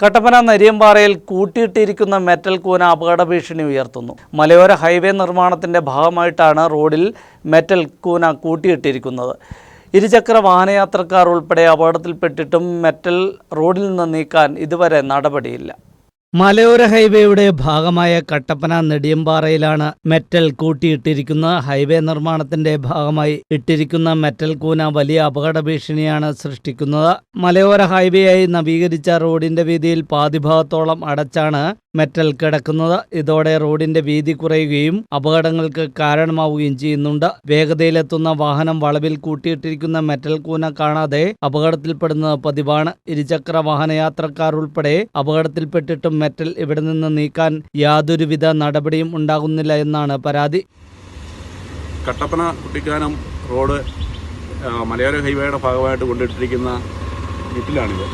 Kattappana നരിയമ്പാറയിൽ കൂട്ടിയിട്ടിരിക്കുന്ന metal കൂന അപകട ഭീഷണി ഉയർത്തുന്നു. മലയോര ഹൈവേ നിർമ്മാണത്തിന്റെ ഭാഗമായിട്ടാണ് റോഡിൽ മെറ്റൽ കൂന കൂട്ടിയിട്ടിരിക്കുന്നത്. ഇരുചക്ര വാഹനയാത്രക്കാർ ഉൾപ്പെടെ അപകടത്തിൽപ്പെട്ടിട്ടും മെറ്റൽ റോഡിൽ നിന്ന് നീക്കാൻ ഇതുവരെ നടപടിയില്ല. മലയോര ഹൈവേയുടെ ഭാഗമായ കട്ടപ്പന നെടിയമ്പാറയിലാണ് മെറ്റൽ കൂട്ടിയിട്ടിരിക്കുന്ന ഹൈവേ നിർമ്മാണത്തിന്റെ ഭാഗമായി ഇട്ടിരിക്കുന്ന മെറ്റൽ കൂന വലിയ അപകട ഭീഷണിയാണ് സൃഷ്ടിക്കുന്നത്. മലയോര ഹൈവേയായി നവീകരിച്ച റോഡിന്റെ വീതിയിൽ പാതിഭാഗത്തോളം അടച്ചാണ് മെറ്റൽ കിടക്കുന്നത് ഇതോടെ റോഡിന്റെ വീതി കുറയുകയും അപകടങ്ങൾക്ക് കാരണമാവുകയും ചെയ്യുന്നുണ്ട്. വേഗതയിലെത്തുന്ന വാഹനം വളവിൽ കൂട്ടിയിട്ടിരിക്കുന്ന മെറ്റൽ കൂന കാണാതെ അപകടത്തിൽപ്പെടുന്നത് പതിവാണ്. ഇരുചക്ര വാഹനയാത്രക്കാർ ഉൾപ്പെടെ അപകടത്തിൽപ്പെട്ടിട്ടും മെറ്റൽ ഇവിടെ നിന്ന് നീക്കാൻ യാതൊരുവിധ നടപടിയും ഉണ്ടാകുന്നില്ല എന്നാണ് പരാതി. കട്ടപ്പന കുട്ടിക്കാനം റോഡ് മലയോര ഹൈവേയുടെ ഭാഗമായിട്ട് കൊണ്ടിട്ടിരിക്കുന്ന വീട്ടിലാണിത്.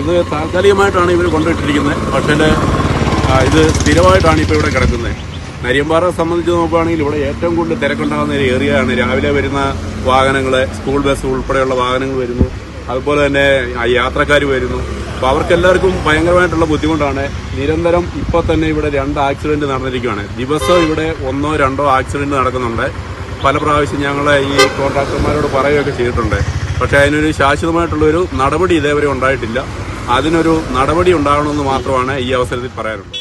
ഇത് താൽക്കാലികമായിട്ടാണ് ഇവർ കൊണ്ടിട്ടിരിക്കുന്നത് പക്ഷേ ഇത് സ്ഥിരമായിട്ടാണ് ഇപ്പോൾ ഇവിടെ കിടക്കുന്നത്. നരിയമ്പാറ സംബന്ധിച്ച് നോക്കുകയാണെങ്കിൽ ഇവിടെ ഏറ്റവും കൂടുതൽ തിരക്കുണ്ടാകുന്ന ഒരു ഏരിയയാണ്. രാവിലെ വരുന്ന വാഹനങ്ങൾ സ്കൂൾ ബസ് ഉൾപ്പെടെയുള്ള വാഹനങ്ങൾ വരുന്നു. അതുപോലെ തന്നെ യാത്രക്കാർ വരുന്നു. അപ്പോൾ അവർക്കെല്ലാവർക്കും ഭയങ്കരമായിട്ടുള്ള ബുദ്ധിമുട്ടാണ്. നിരന്തരം ഇപ്പോൾ തന്നെ ഇവിടെ രണ്ട് ആക്സിഡന്റ് നടന്നിരിക്കുകയാണ് ദിവസം ഇവിടെ ഒന്നോ രണ്ടോ ആക്സിഡന്റ് നടക്കുന്നുണ്ട്. പല പ്രാവശ്യം ഞങ്ങൾ ഈ കോൺട്രാക്ടർമാരോട് പറയുകയൊക്കെ ചെയ്തിട്ടുണ്ട്. പക്ഷേ അതിനൊരു ശാശ്വതമായിട്ടുള്ളൊരു നടപടി ഇതേവരെ ഉണ്ടായിട്ടില്ല. അതിനൊരു നടപടി ഉണ്ടാകണമെന്ന് മാത്രമാണ് ഈ അവസരത്തിൽ പറയാനുള്ളത്.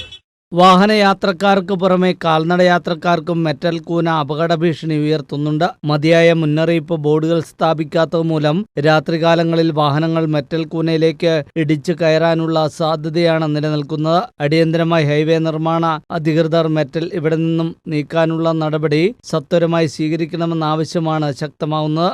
വാഹനയാത്രക്കാർക്ക് പുറമെ കാൽനടയാത്രക്കാർക്കും മെറ്റൽ കൂന അപകട ഭീഷണി ഉയർത്തുന്നുണ്ട്. മതിയായ മുന്നറിയിപ്പ് ബോർഡുകൾ സ്ഥാപിക്കാത്തത് മൂലം രാത്രികാലങ്ങളിൽ വാഹനങ്ങൾ മെറ്റൽ കൂനയിലേക്ക് ഇടിച്ചു കയറാനുള്ള സാധ്യതയാണ് നിലനിൽക്കുന്നത്. അടിയന്തരമായി ഹൈവേ നിർമ്മാണ അധികൃതർ മെറ്റൽ ഇവിടെ നിന്നും നീക്കാനുള്ള നടപടി സത്വരമായി സ്വീകരിക്കണമെന്ന ആവശ്യമാണ് ശക്തമാവുന്നത്.